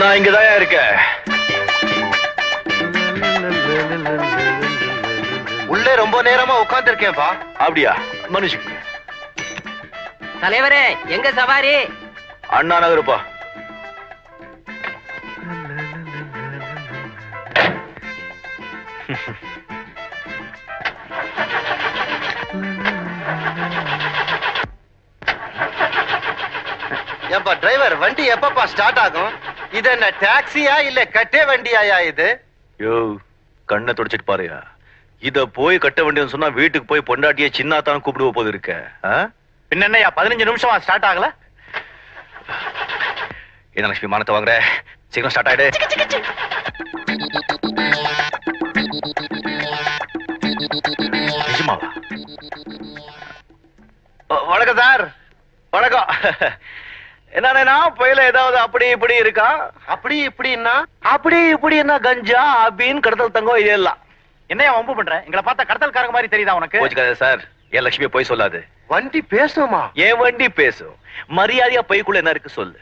நான் இங்கதான் இருக்கேன் உள்ளே ரொம்ப நேரமா உட்கார்ந்திருக்கேன்பா அப்படியா? மனுஷங்க தலைவரே எங்க சவாரி? அண்ணா நகருப்பா. ஏன்பா டிரைவர் வண்டி எப்பப்பா ஸ்டார்ட் ஆகும்? இது என்ன டாக்ஸியா இல்ல கட்டே வண்டியாயா இது? யோ கண்ணை தொடச்சிட்டு பாருயா. இத போய் கட்ட வேண்டியதுன்னு சொன்னா வீட்டுக்கு போய் பொண்டாட்டிய சின்னாத்தான் கூப்பிடுவ போது இருக்க. ஆ? பின்ன என்னய்யா பதினஞ்சு நிமிஷமா ஸ்டார்ட் ஆகல? என்ன லட்சுமி மானத்தை வாங்குற? சீக்கிரம் ஸ்டார்ட் ஆயிடு. நிஜமாவா? வணக்கம் சார். வணக்கம். என்னன்னா புயல ஏதாவது அப்படி இப்படி இருக்கா? அப்படி இப்படின்னா? அப்படி இப்படி என்ன கஞ்சா அபின் கடத்தல் தங்கம் இது எல்லாம் என்னையா வம்பு பண்ற? எங்களை பார்த்தா கடத்தல்காரங்க மாதிரி தெரியுதா உனக்கு? போச்சுக்காத சார். என் லட்சுமி போய் சொல்லாது. வண்டி பேசுமா என் வண்டி பேசும்? மரியாதையா பைக்குள்ள என்ன இருக்கு சொல்லு.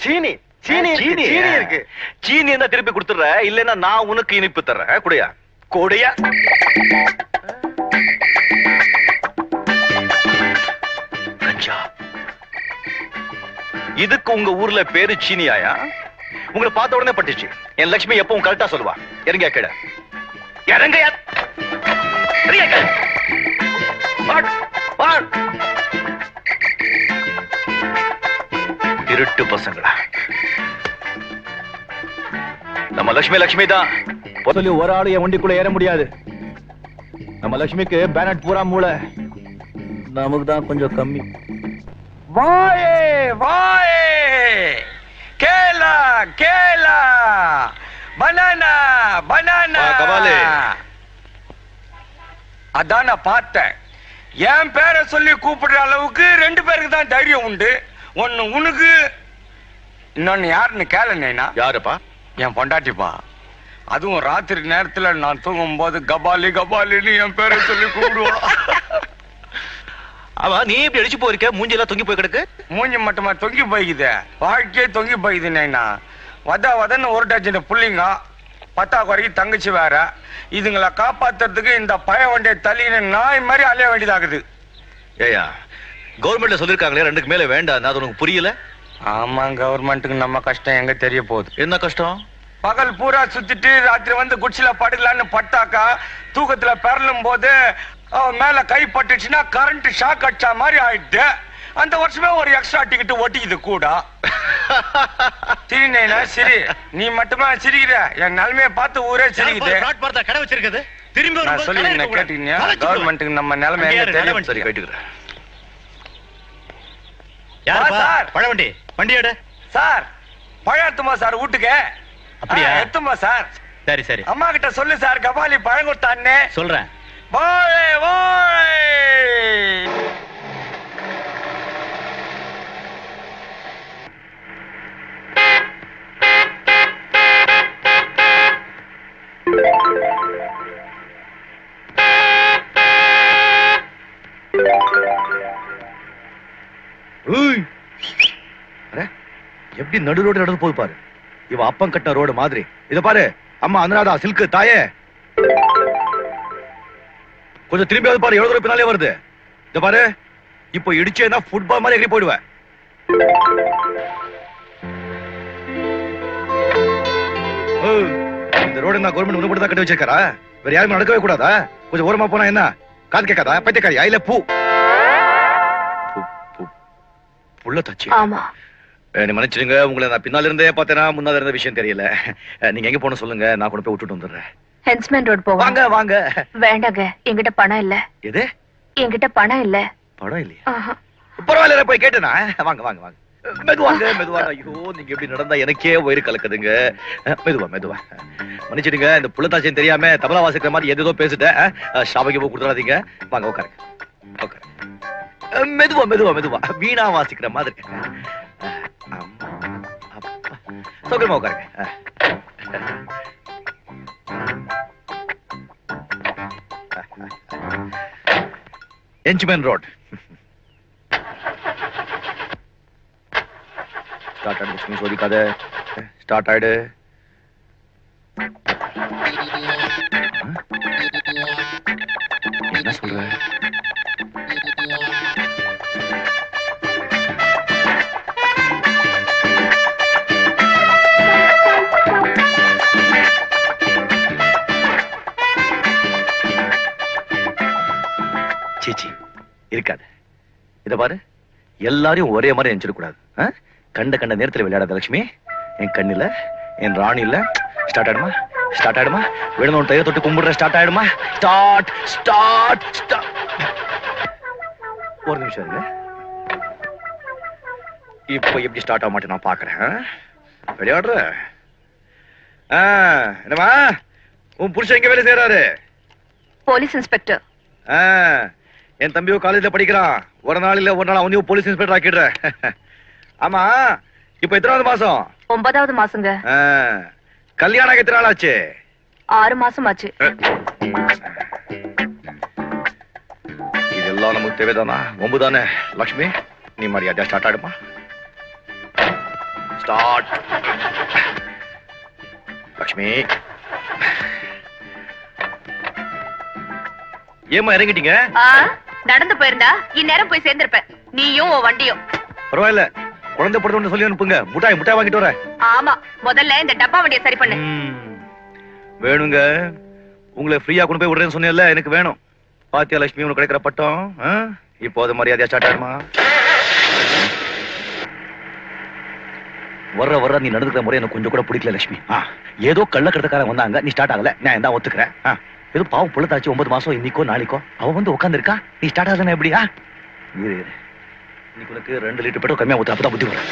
சீனி சீனி இருக்கு, சீனி. இருக்கு. சீனி என்ன திருப்பி கொடுத்துற இல்லைன்னா நான் உனக்கு இனிப்பு தர்றேன். குடையா? கொடையா? இதுக்கு உங்க ஊர்ல பேரு சீனியாயா? உங்களை பார்த்த உடனே பட்டுச்சு. என் லட்சுமி எப்பவும் கரெக்டா சொல்லுவா. இறங்க கேட இறங்க திருட்டு பசங்களா. நம்ம லட்சுமி லட்சுமி தான். சொல்லி ஒரு ஆளு என் வண்டிக்குள்ள ஏற முடியாது. நம்ம லட்சுமிக்கு பேனட் பூரா மூளை. நமக்கு தான் கொஞ்சம் கம்மி. வாயே வாயே. கேலா கேலா பனானா பனானா. கபாலி. அதான் நான் பார்த்தேன். என் பேரை சொல்லி கூப்பிடுற அளவுக்கு ரெண்டு பேருக்கு தான் தைரியம் உண்டு. ஒன்னு உனக்கு இன்னொன்னு யாருன்னு கேளுனேனா யாருப்பா? என் பொண்டாட்டிப்பா. அதுவும் ராத்திரி நேரத்துல நான் தூங்கும் போது கபாலி கபாலின்னு என் பேரை சொல்லி கூப்பிடுவா அவ நீ இப்படி அடிச்சு போயிருக்க? மூஞ்சி தொங்கி போய் கிடக்கு மூஞ்சி மட்டுமா? தொங்கி போய்க்குது. வாழ்க்கையே தொங்கி போய்க்குது நைனா வத வதன்னு ஒரு டஜன் புள்ளிங்க. பத்தா குறைக்கு தங்கச்சி வேற. இதுங்களை காப்பாத்துறதுக்கு இந்த பய வண்டியை தள்ளின நாய் மாதிரி அலைய வேண்டியதாகுது ஏயா கவர்மெண்ட்ல சொல்லிருக்காங்களே ரெண்டுக்கு மேல வேண்டாம். அது உனக்கு புரியல? ஆமா கவர்மெண்ட்டுக்கு நம்ம கஷ்டம் எங்க தெரிய போகுது? என்ன கஷ்டம்? பகல் பூரா சுத்திட்டு ராத்திரி வந்து குச்சில படுக்கலான்னு பட்டாக்கா தூக்கத்துல பெறலும் போது அவன் மேல கை பட்டுச்சுன்னா கரண்ட் ஷாக் அடிச்சா மாதிரி ஆயிடுது. அந்த வருஷமே ஒரு எக்ஸ்ட்ரா டிக்கெட் ஒட்டிக்குது கூட. சரி நீ மட்டுமா சிரிக்கிற. என் நிலைமைய பார்த்து ஊரே சிரிக்குது. கடை வச்சிருக்குது திரும்பி நான் சொல்லி என்ன கேட்டீங்க? கவர்மெண்ட்டுக்கு நம்ம நிலைமை தெரியும் சரி கேட்டுக்கிறேன் சார். பழவண்டி. வண்டி எடு. சார் பழம் எத்துமா சார் வீட்டுக்கு? அப்படியா? ஆ, எத்துமா சார்? சரி சரி. அம்மா கிட்ட சொல்லு சார் கபாலி பழம் கொடுத்தான்னு. சொல்றேன். வாழை வாழை எப்படி நடு ரோடு நடந்து போய் பாரு? இவ அப்பம் கட்ட ரோடு மாதிரி. இத பாரு அம்மா அனுராதா சில்க்கு தாயே. கொஞ்சம் திரும்பி பாரு எவ்வளவு தூரம் பின்னாலே வருது. இத பாரு இப்போ இடிச்சேன்னா ஃபுட்பால் மாதிரி எகிரி போயிடுவேன். இந்த ரோடு நான் கவர்மெண்ட் முன்னு தான் கட்டி வச்சிருக்காரா? வேற யாருமே நடக்கவே கூடாதா? கொஞ்சம் ஓரமா போனா என்ன? காது கேட்காதா? பைத்தியக்காரியா இல்ல பூ. புள்ள தச்சு. ஆமா. நீ மன்னிச்சிடுங்க. உங்களை நான் பின்னால இருந்தே பார்த்தேனா முன்னால இருந்த விஷயம் தெரியல. நீங்க எங்க போன சொல்லுங்க. நான் கூட போய் விட்டுட்டு வந்துடுறேன். ஹென்ஸ்மேன் ரோட் போவோம் வாங்க வாங்க. வேண்டாங்க என்கிட்ட பணம் இல்ல. எது? என்கிட்ட பணம் இல்ல. படம் இல்லையா. பரவாயில்ல போய் கேட்டேனா? வாங்க வாங்க வாங்க. மெதுவாங்க மெதுவாங்க ஐயோ நீங்க எப்படி நடந்தா எனக்கே வயிறு கலக்குதுங்க. மெதுவா மெதுவா. மன்னிச்சிடுங்க இந்த புள்ளத்தாச்சியம் தெரியாம தபலா வாசிக்கிற மாதிரி எதோ பேசிட்டேன். ஷாபைக்கு போய் கொடுத்துடாதீங்க. வாங்க உட்காருங்க அஹ், மெதுவா மெதுவா மெதுவா. வீணா வாசிக்கிற மாதிரி. சௌகரியமா உட்காருங்க என்ச்மேன் ரோட் ஸ்டார்ட் அண்ட் லட்சுமி சோதிக்காத ஸ்டார்ட் ஆயிடு என்ன சொல்ற சீச்சி இருக்காது. இத பாரு. எல்லாரையும் ஒரே மாதிரி நினைச்சிடக்கூடாது? கண்ட கண்ட நேரத்துல விளையாடாத லட்சுமி என் கண்ணுல என் ராணில. ஸ்டார்ட் ஆயிடுமா? ஸ்டார்ட் ஆயிடுமா? விழுந்தவன் தைய தொட்டு கும்பிடுற ஸ்டார்ட் ஆயிடுமா? ஸ்டார்ட் ஸ்டார்ட் ஸ்டார்ட் ஒரு நிமிஷம் இருங்க. இப்போ எப்படி ஸ்டார்ட் ஆக மாட்டேன் நான் பாக்குறேன் ஆ? விளையாடுற? ஆ, என்னம்மா? உன் புருஷன் எங்க வேலை செய்யறாரு போலீஸ் இன்ஸ்பெக்டர். ஆ, என் தம்பியோ காலேஜ்ல படிக்கிறான். ஒரு நாள் இல்ல ஒரு நாள் அவனையும் போலீஸ் இன்ஸ்பெக்டர் ஆக்கிடுற. ஆமா இப்ப எத்தனாவது மாசம்? ஒன்பதாவது மாசங்க. கல்யாணம் எத்தனை நாள் ஆச்சு? ஆறு மாசம் ஆச்சு. இதெல்லாம் நமக்கு தேவைதானா? ஒம்பு தானே லக்ஷ்மி நீ மரியாதையா ஸ்டார்ட் ஆடுமா? ஸ்டார்ட் லக்ஷ்மி. ஏமா இறங்கிட்டீங்க? நடந்து போயிருந்தா இந்நேரம் போய் சேர்ந்திருப்ப நீயும் உன் வண்டியும். பரவாயில்ல. குழந்தை பிறந்தவொன்னு சொல்லி அனுப்புங்க. முட்டாய் முட்டாய் வாங்கிட்டு வரேன் ஆமா முதல்ல இந்த டப்பா வண்டியை சரி பண்ணு. வேணுங்க. உங்களை ஃப்ரீயா கொண்டு போய் விடுறேன்னு சொன்னேன்ல எனக்கு வேணும். பாத்தியா லட்சுமி உனக்கு கிடைக்கிற பட்டம்? இப்போ அது மரியாதையா ஸ்டார்ட் ஆயிடுமா வர்ற வர்ற நீ நடந்துக்கிற முறை எனக்கு கொஞ்சம் கூட பிடிக்கல லட்சுமி. ஏதோ கள்ளக்கடத்தக்காரன் வந்தாங்க நீ ஸ்டார்ட் ஆகல. நான் தான் ஒத்துக்கிறேன். ஏதோ பாவம் புள்ளத்தாச்சு ஒன்பது மாசம் இன்னைக்கோ நாளைக்கோ. அவ வந்து உட்காந்துருக்கா நீ ஸ்டார்ட் ஆகலன்னா எப்படியா இரு இரு. இன்னைக்கு உனக்கு ரெண்டு லிட்டர் பெட்ரோல் கம்மியா ஊத்து அப்பதான் புத்தி வரும்.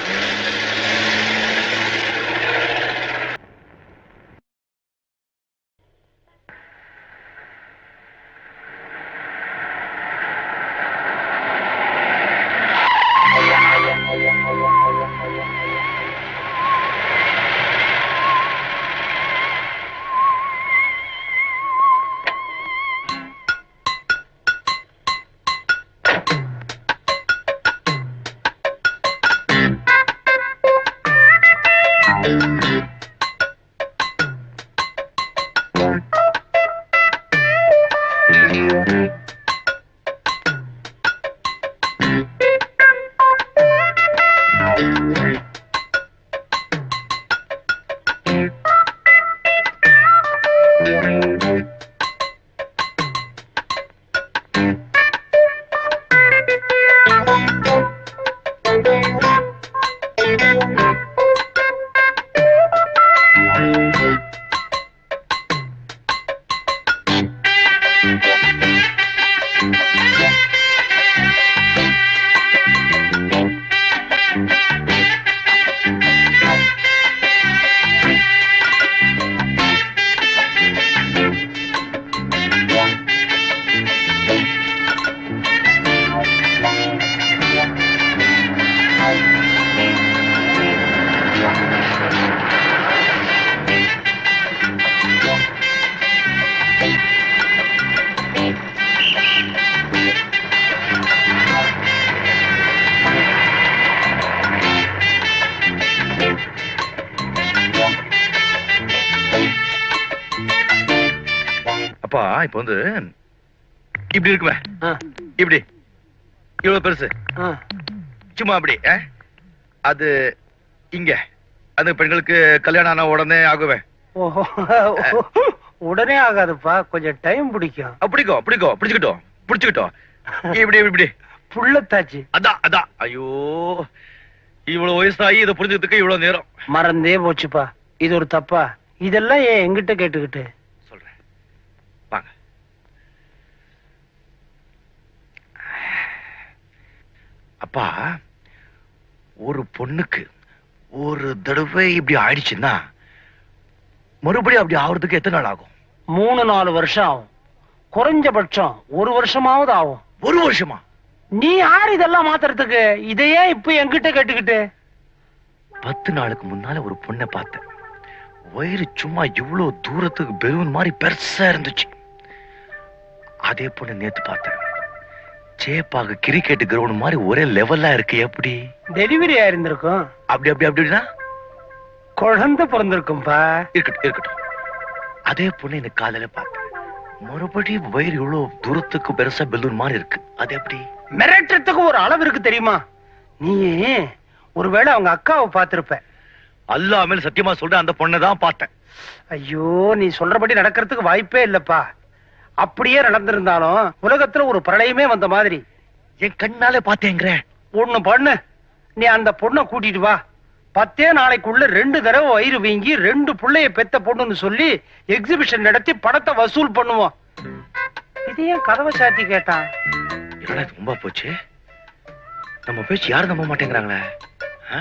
அப்பா இப்ப வந்து இப்படி இருக்குமே. இப்படி. இவ்வளவு பெருசு. சும்மா அப்படி? அது இங்க. அந்த பெண்களுக்கு கல்யாணம் ஆன உடனே ஆகுவேன் உடனே ஆகாதுப்பா. கொஞ்சம் டைம் பிடிக்கும். பிடிக்கும் பிடிக்கும். பிடிச்சுக்கிட்டோம் பிடிச்சுக்கிட்டோம். இப்படி இப்படி, புள்ளத்தாச்சு. அதான் அதான். ஐயோ. இவ்வளவு வயசாகி இதை புரிஞ்சதுக்கு இவ்வளவு நேரம். மறந்தே போச்சுப்பா. இது ஒரு தப்பா? இதெல்லாம் ஏன் எங்கிட்ட கேட்டுக்கிட்டு சொல்றேன் வாங்க அப்பா ஒரு பொண்ணுக்கு ஒரு தடவை இப்படி ஆயிடுச்சுன்னா மறுபடியும் அப்படி ஆகுறதுக்கு எத்தனை நாள் ஆகும்? மூணு நாலு வருஷம் ஆகும். குறைஞ்சபட்சம் ஒரு வருஷமாவது ஆகும். ஒரு வருஷமா? நீ யார் இதெல்லாம் மாத்துறதுக்கு? இதையே இப்ப என்கிட்ட கேட்டுக்கிட்டு. பத்து நாளுக்கு முன்னால ஒரு பொண்ணை பார்த்தேன். வயிறு சும்மா இவ்வளவு தூரத்துக்கு பெலூன் மாதிரி பெருசா இருந்துச்சு. அதே பொண்ணு நேத்து பார்த்தேன். சேப்பாக கிரிக்கெட் கிரவுண்ட் மாதிரி ஒரே லெவல்லா இருக்கு எப்படி? டெலிவரி ஆயிருந்திருக்கும் அப்படி அப்படி அப்படின்னா? குழந்தை பிறந்திருக்கும்பா. இருக்கட்டும் இருக்கட்டும். அதே பொண்ணு எனக்கு காலையில பார்த்தேன் மறுபடியும் வயிறு இவ்வளவு தூரத்துக்கு பெருசா பெலூன் மாதிரி இருக்கு. அது எப்படி? மிரட்டுறதுக்கு ஒரு அளவு இருக்கு தெரியுமா? நீ ஒருவேளை அவங்க அக்காவை பார்த்திருப்ப. அல்லாமல் சத்தியமா சொல்றேன் அந்த பொண்ணை தான் பார்த்தேன். ஐயோ நீ சொல்றபடி நடக்கிறதுக்கு வாய்ப்பே இல்லப்பா. அப்படியே நடந்திருந்தாலும் உலகத்துல ஒரு பிரளயமே வந்த மாதிரி. என் கண்ணாலே பார்த்தேங்கிற. ஒண்ணு பண்ணு. நீ அந்த பொண்ணை கூட்டிட்டு வா. பத்தே நாளைக்குள்ள ரெண்டு தடவை வயிறு வீங்கி ரெண்டு புள்ளைய பெத்த பொண்ணுன்னு சொல்லி எக்ஸிபிஷன் நடத்தி பணத்தை வசூல் பண்ணுவோம். இது ஏன் கதவை சாத்தி கேட்டான்? என்னடா இது ரொம்ப போச்சு? நம்ம பேச்சு யாரும் நம்ப மாட்டேங்கிறாங்களே? ஆ?